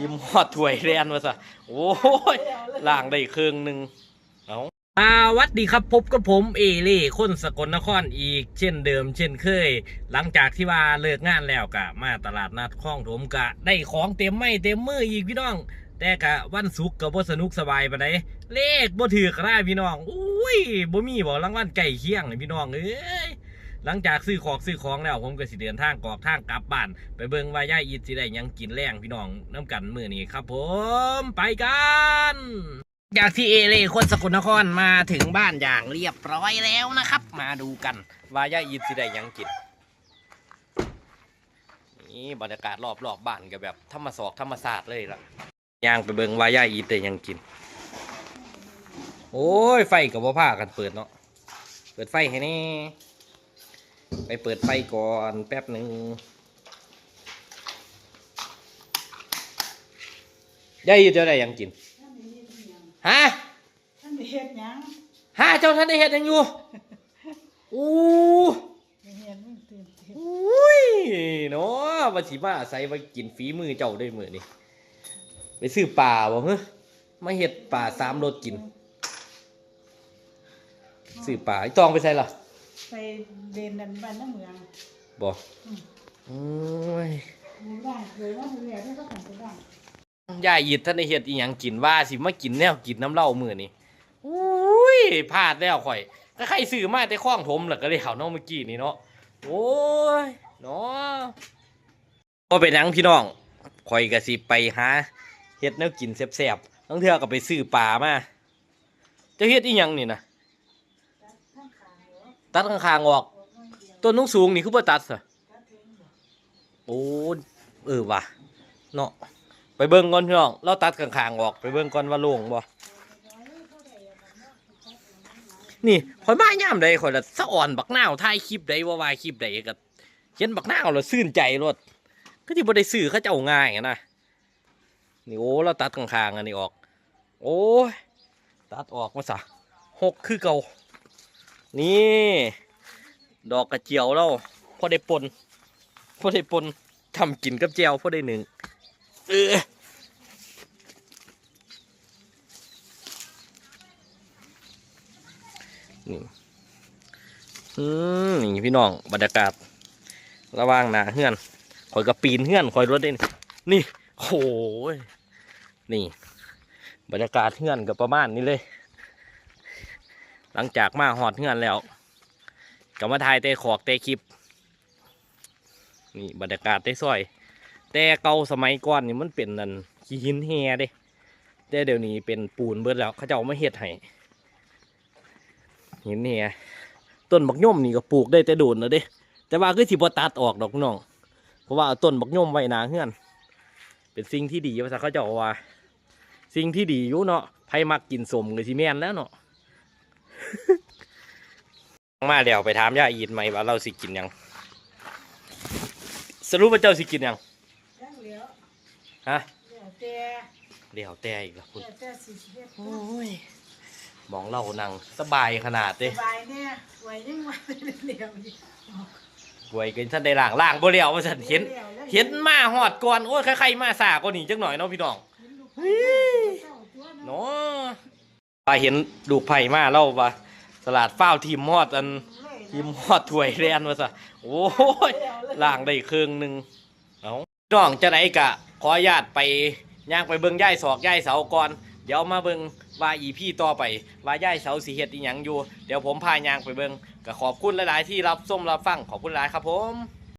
ทีมฮอดถวยแรนมาซะโอ้ยล่างได้เครื่องหนึ่งเอาสวัสดีครับพบกับผมเอเล่คนสกลนครอีก เช่นเดิม เช่นเคย หลังจากที่ว่าเลิกงานแล้วกะ มาตลาดนัดคลองถมกะ ได้ของเต็มไม่เต็มมืออีกพี่น้อง แต่กะวันศุกร์ก็บ่สนุกสบายปานใดเลขบ่ถือกระได้พี่น้องอุ้ยบ่มีบ่รางวัลไก่เคียงเลยพี่น้องเอ้ย หลังจากซื้อของซื้อของแล้วผมก็สิเดินทางกอกทางกลับบ้าน ไปเบิ่งว่าย่าอีดสิได้ยังกินแรงพี่น้องน้ำกันมือนี้ครับ ผมไปกันจากที่เอเล่คนสกลนครมาถึงบ้านอย่างเรียบร้อยแล้วนะครับ มาดูกันว่าย่าอีดสิได้ยังกินนี่บรรยากาศรอบๆบบ้านก็แบบธรรมศอกธรรมศาสตร์เลยล่ะย่างไปเบิ่งว่าย่าอีดได้ยังกิน โอ้ยไฟกับว่าผ้ากันเปิดเนาะเปิดไฟให้นี่ ไปเปิดไฟก่อนแป๊บหนึ่งยายเจ้าได้หยังกิน ฮะท่านได้เฮ็ดหยังฮะเจ้าท่านได้เห็ดหยังอยู่ อู้ไม่เห็นมึงตื่นเต้นอุ้ยเนาะมาสิมาใส่มากินฝีมือเจ้าได้มือนี่ไปซื้อปลาบ่เฮ้ยมาเห็ดปลาสามรสกิน ซื้อปลาไอ้ตองไปใส่ล่ะ ไปเดินนันบ้านน้ำเมืองบ่อืมโอ้ยหมู่บ้านเคยว่าเรียนได้ก็ขันไปบ้านยายอีดท่านได้เฮ็ดอีหยังกินว่าสิมากินแนวกินน้ำเหล้ามื้อนี้อุ้ยพลาดแล้วข่อยก็ใครซื้อมาแต่ข้องผมล่ะก็เลยเขาเนาะเมื่อกี้นี่เนาะโอ้ยเนาะบ่เป็นหยังพี่น้องข่อยก็สิไปหาเฮ็ดแนวกินแซ่บๆบางเทื่อก็ไปซื้อปลามาเจะเฮ็ดอีหยังนี่นะ ข้างขางเหรอ ตัดข้างๆออก ต้นสูงนี่คือบ่ตัดซะถ้าถึงเหรอโอ้เออว่ะเนาะไปเบิ่งก่อนพี่น้องเราตัดข้างๆออก ไปเบิ่งก่อนว่าโล่งบ่นี่ข่อยมาย่ามใดข่อยละสะอ่อนบักหน้าวถ่ายคลิปใดว่าว่าคลิปใดก็เห็นบักหน้าวแล้วซื่นใจรถก็ที่บ่ได้ซื้อเขาเจ้าง่ายนะนี่โอ้เราตัดข้างๆอันนี้ออก โอ้ตัดออกมาซะหกคือเก่า นี่ ดอกกระเจียวเราพอได้ปนพอได้ปนทำกินกับแจวพอได้หนึ่งเออนี่อืมนี่พี่น้องบรรยากาศ ระว่างหนาเฮือนคอยกระปีนเฮือนคอยรถได้นี่นี่โอ้ยนี่ บรรยากาศเฮือนกับประมาณนี้เลย หลังจากมาหอดเฮือนแล้วก็มาถ่ายเตะขอกเตะคลิป นี่บรรยากาศได้ซอย แต่เก่าสมัยก่อนนี่มันเป็นนั่นขี้หินแฮเด้แต่เดี๋ยวนี้เป็นปูนเบิดแล้วเขาเจะเอามาเฮ็ดให้ห็นเนี่ยต้นบักย่อมนี่ก็ปลูกได้แต่โดนแล้วเด้แต่ว่าคือสิบตัดออกดอกน้อง เพราะว่าต้นบักย่อมไว้หนาเฮือน เป็นสิ่งที่ดีภาษาเขาเจ้าว่า สิ่งที่ดีอยู่เนาะไผมักกินสมก็สิแม่นแล้วเนาะ มาเดี๋ยวไปถามย่าอีดไหมว่าเราสิกินหยัง สรุปว่าเจ้าสิกินหยังจังเหลียวฮะเหลียวแต่เดี๋ยวแต่อีกแล้วเหคุณลียวแต่สิเฮ็ดโอ้ยมองเรานั่งสบายขนาดเด้สบายแน่ไว้ยังว่าเหลียวอยู่ป่วยกันท่านได้ล่างล่างบ่เลี้ยวว่าสันเห็น เห็นมาหอดก่อนโอ้ยใครๆมาสาก็หนีจักหน่อยเนาะพี่น้อง เจ้าตัวเนาะ เนาะว่าเห็นลูกไผ่มาเล่าว่าสลัดฟ้าวทีมฮอดอันทีมฮอดถวยแรนว่าซะโอ้ยล่างได้เครื่องหนึ่งเอาน้องจะไหนกะ ขออนุญาตไปย่างไปเบิ่งย่ายศอกย่ายเสาก่อน เดี๋ยวมาเบิ่งว่าอีพี่ต่อไป ว่าย่ายเสาสีเฮ็ดอีหยังอยู่ เดี๋ยวผมพาย่างไปเบิ่งก็ขอบคุณหลาย ๆ ที่รับส้มรับฟังขอบคุณหลายครับผม